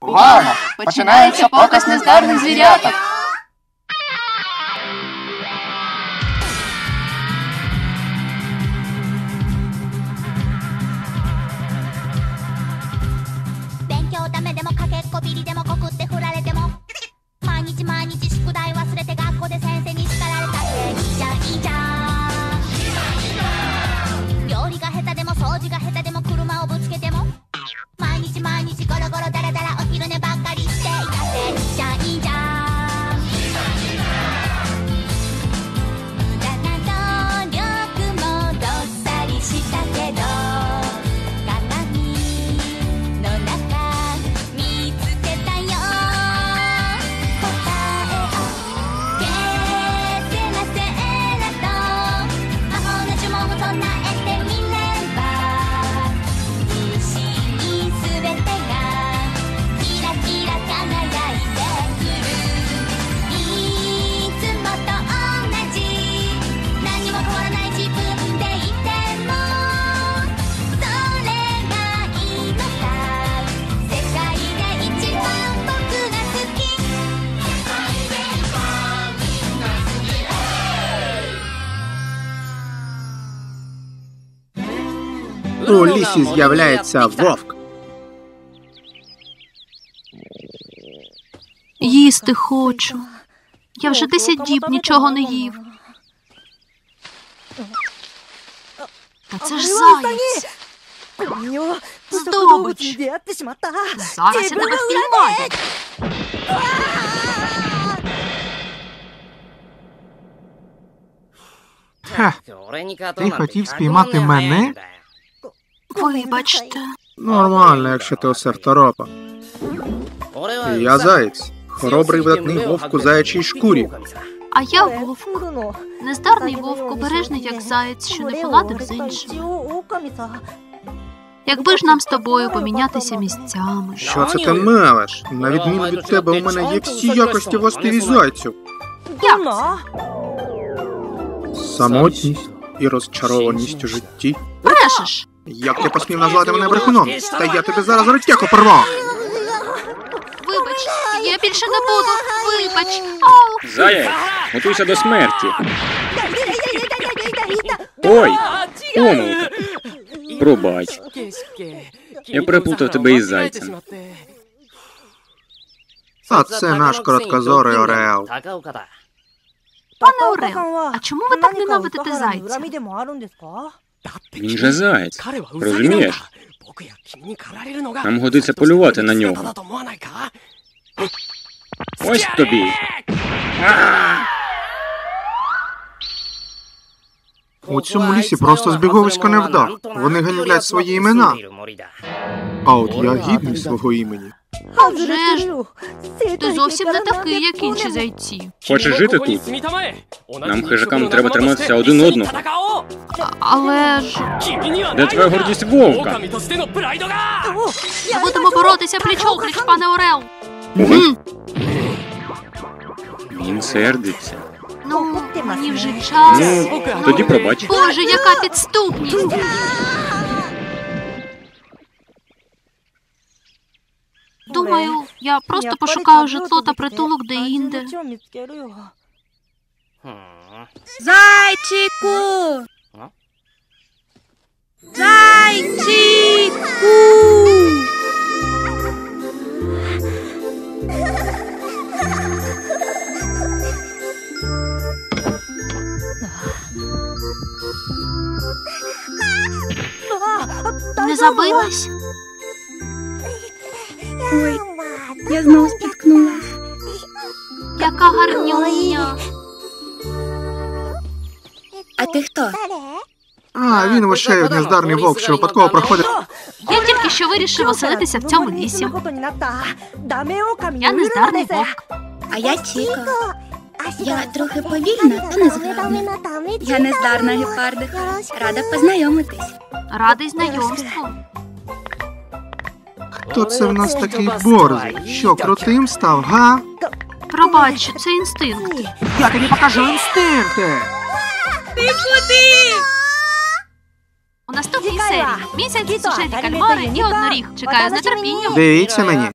Увага! Починається показ нездарних звіряток.「勉強ダメでもかけっこビリでも告って振られても」「毎日毎日宿題忘 У лісі з'являється вовк. Їсти хочу. Я вже десять діб нічого не їв. Та це ж заяць. Здобич. Зараз я тебе впіймаю. Ха, Ти хотів спіймати мене? Вибачте. Нормально, якщо ти осерторопа. Я заєць. Хоробрий видатний вовк у заячій шкурі. А я вовк. Нездарний вовк обережний, як заєць, що не поладив з іншим. Якби ж нам з тобою помінятися місцями. Що це ти мелеш? На відміну від тебе, у мене є всі якості властиві зайцю. Як? Самотність і розчарованість у житті. Брешеш! Як ти посмів назвати мене брехуном? Та я тобі зараз ротяку порву! Вибач, я більше не буду. Вибач. Заяць, готуйся до смерті. Ой, помилка. Пробач. Я переплутав тебе із зайцем. А це наш короткозорий Ореал. Пане Орел, а чому ви так ненавидите зайця? Він же заєць. Розумієш? Нам годиться полювати на нього. Ось тобі. У цьому лісі просто збіговисько невдах. Вони ганьблять свої імена. А от я гідний свого імені. А вже ж, ти зовсім не такий, як інші зайці. Хочеш жити тут? Нам, хижакам, треба триматися один одного. А- Але ж Де твоя гордість вовка? будемо боротися пліч-опліч, пане Орел. Мгм. Він сердиться. Ну, мені вже час. Ну, тоді пробач. Боже, яка підступність! Я просто пошукаю житло та притулок де-інде. Зайчику! Зайчику! Не забилась? Я знову спіткнулась. Яка гарнюня. А ти хто? А, він вишею нездарний вовк, що випадково проходить. Я тільки що вирішив оселитися в цьому лісі. Я нездарний вовк. А я Чіко. Я трохи повільна та незграбна. Я нездарна гепардик. Рада познайомитись. Радий знайомству. Хто це в нас такий борзий? Що, крутим став, га? Пробач, це інстинкт. Я тобі покажу інстинкти! У наступній серії місяць сушені кальмари і одноріг. Чекаю з нетерпінням. Дивіться мені.